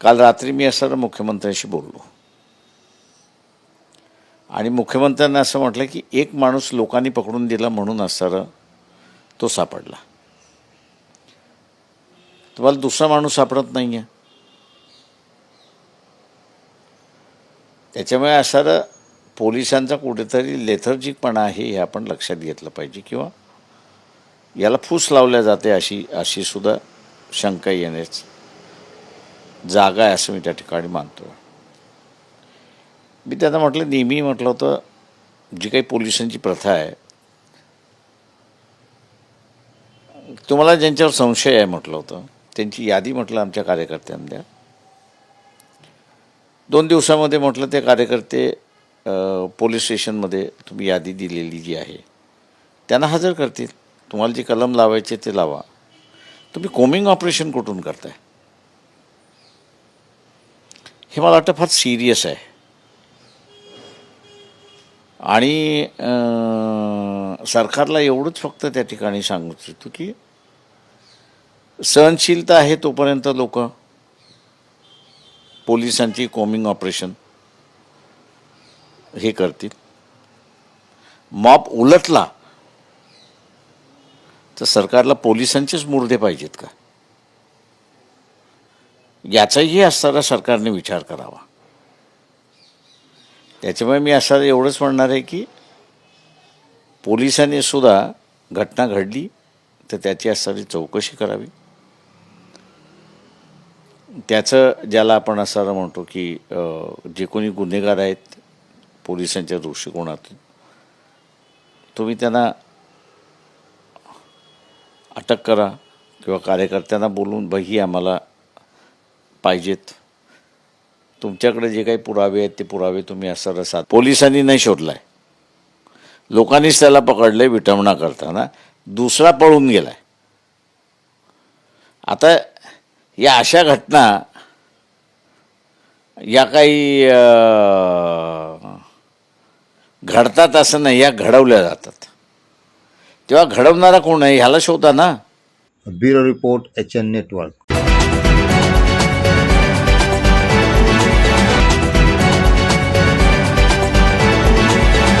काल रात्री मी असं मुख्यमंत्र्यांशी बोललो. आणि मुख्यमंत्र्यांना असं म्हटलं की एक माणूस लोकांनी पकडून दिला म्हणून असं तो सापडला. तुम्हाला दुसरा माणूस सापडत नाही आहे त्याच्यामुळे असं पोलिसांचा कुठेतरी लेथर्जिकपणा आहे हे आपण लक्षात घेतलं पाहिजे किंवा याला फूस लावल्या जाते अशी अशी सुद्धा शंका येण्याची जागा आहे असं मी त्या ठिकाणी मानतो. मी त्यांना म्हटलं नेहमी म्हटलं होतं जी काही पोलिसांची प्रथा आहे तुम्हाला ज्यांच्यावर संशय आहे म्हटलं होतं त्यांची यादी म्हटलं आमच्या कार्यकर्त्यांना. द्या दोन दिवसामध्ये म्हटलं ते कार्यकर्ते पोलीस स्टेशनमध्ये तुम्ही यादी दिलेली जी आहे त्यांना हजर करतील. तुम्हाला जे कलम लावायचे ते लावा. तुम्ही कोमिंग ऑपरेशन कुठून करताय? हे मला वाटतं फार सिरियस आहे. आणि सरकारला एवढंच फक्त त्या ठिकाणी सांगू इच्छितो की सहनशीलता आहे तोपर्यंत लोक पोलिसांची कोमिंग ऑपरेशन हे करतील. मॉप उलटला तर सरकारला पोलिसांचेच मुर्दे पाहिजेत का? याचाही असताना सरकारने विचार करावा. त्याच्यामुळे मी असं एवढंच म्हणणार आहे की पोलिसांनी सुद्धा घटना घडली तर त्याची असणारी चौकशी करावी. त्याचं ज्याला आपण असं म्हणतो की जे कोणी गुन्हेगार आहेत पोलिसांच्या दृष्टिकोनातून तुम्ही त्यांना अटक करा किंवा कार्यकर्त्यांना बोलून बही आम्हाला पाहिजेत. तुमच्याकडे जे काही पुरावे आहेत ते पुरावे तुम्ही असं रसात. पोलिसांनी नाही शोधलाय. लोकांनीच त्याला पकडले विटंबना करताना. दुसरा पळून गेलाय. आता या अशा घटना या काही घडतात असं नाही या घडवल्या जातात. तेव्हा घडवणारा कोण आहे? ह्याला शोधा ना. Bureau report H N network.